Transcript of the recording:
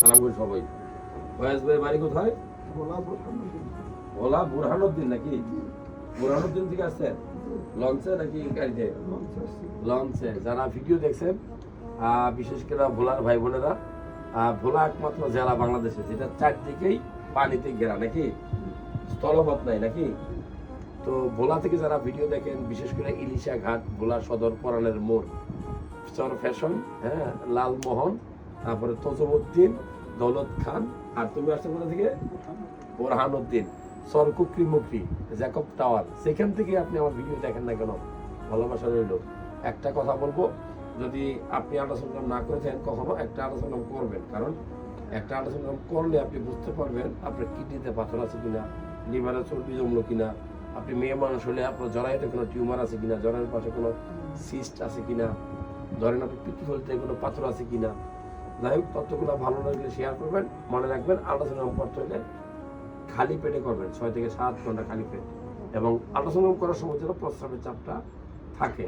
সালাম করি সবাই ফয়াজ ভাই বাড়ি কোথায়? ওলা বুরহানুদ্দিন নাকি? বুরহানুদ্দিন থেকে আসছেন? লঞ্চে নাকি গাড়িতে? লঞ্চে। যারা ভিডিও দেখছেন বিশেষ করে ভোলার ভাই বোনেরা ভোলা একমাত্র জেলা বাংলাদেশে, যেটা চারদিকেই পানিতে ঘেরা, নাকি? স্থলপথ নাই, নাকি? তো ভোলা থেকে যারা ভিডিও দেখেন, বিশেষ করে ইলিশা ঘাট ভোলা সদর পরাণের মোড়, চর ফ্যাশন হ্যাঁ লালমোহন তারপরে তজমুদ্দিন দৌলত খান, আর তুমি আসছো কোথা থেকে? বোরহানুদ্দিন সর কুকরি মুকরি জ্যাকব টাওয়ার। সেখান থেকে আপনি আমার ভিডিও দেখেন না কেন? ভালোবাসা রইল। একটা কথা বলব, যদি আপনি আল্ট্রাসোনোগ্রাম না করেছেন কখনো একটা আল্ট্রাসোনোগ্রাম করবেন। কারণ একটা আল্ট্রাসোনোগ্রাম করলে আপনি বুঝতে পারবেন আপনার কিডনিতে পাথর আছে কিনা, লিভারে চর্বি জমলো কিনা, আপনি মেয়ে মানুষ হলে আপনার জরাইতে কোনো টিউমার আছে কিনা জরাইয়ের পাশে কোনো সিস্ট আছে কিনা, ধরেন আপনি পিত্তথলিতে কোনো পাথর আছে কিনা যাই হোক, তথ্যগুলো ভালো লাগলে শেয়ার করবেন, মনে রাখবেন আল্ট্রাসোনোগ্রাম করতে হলে খালি পেটে করবেন, ছয় থেকে সাত ঘণ্টা খালি পেট। এবং আল্ট্রাসোনোগ্রাম করার সময় যেন প্রস্রাবের চাপটা থাকে।